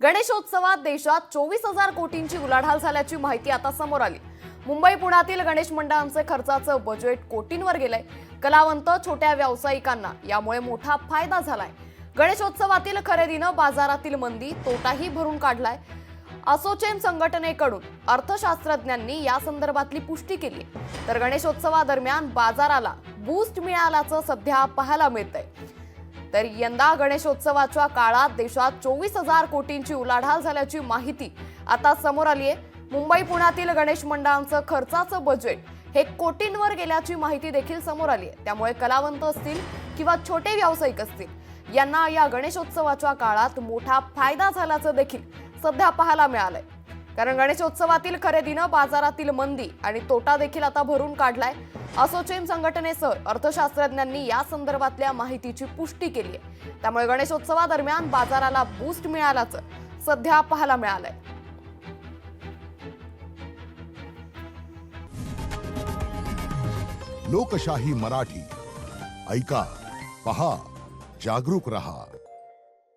गणेशोत्सवात देशात चोवीस हजार कोटींची उलाढाल झाल्याची माहिती आता समोर आली. मुंबई पुण्यातील गणेश मंडळांचे खर्चाचं बजेट कोटींवर गेलंय. कलावंत छोट्या व्यावसायिकांना यामुळे मोठा फायदा झालाय. गणेशोत्सवातील खरेदीनं बाजारातील मंदी तोटाही भरून काढलाय. असोचेम संघटनेकडून अर्थशास्त्रज्ञांनी या संदर्भातली पुष्टी केली तर गणेशोत्सवादरम्यान बाजाराला बूस्ट मिळाल्याचं सध्या पाहायला मिळतंय. तर यंदा गणेशोत्सवाच्या काळात देशात चोवीस हजार कोटींची उलाढाल झाल्याची माहिती आता समोर आली आहे. मुंबई पुण्यातील गणेश मंडळांचं खर्चाचं बजेट हे कोटींवर गेल्याची माहिती देखील समोर आली आहे. त्यामुळे कलावंत असतील किंवा छोटे व्यावसायिक असतील यांना या गणेशोत्सवाच्या काळात मोठा फायदा झाल्याचं देखील सध्या पाहायला मिळालंय. कारण गणेशोत्सवातील खरेदीनं बाजारातील मंदी आणि तोटा देखील आता भरून काढलाय. असोचेम संघटनेसह अर्थशास्त्रज्ञांनी या संदर्भातल्या माहितीची पुष्टी केली आहे. त्यामुळे गणेशोत्सवादरम्यान बाजाराला बूस्ट मिळाल्याचं सध्या पाहायला मिळालंय. लोकशाही मराठी. ऐका पहा जागरूक रहा.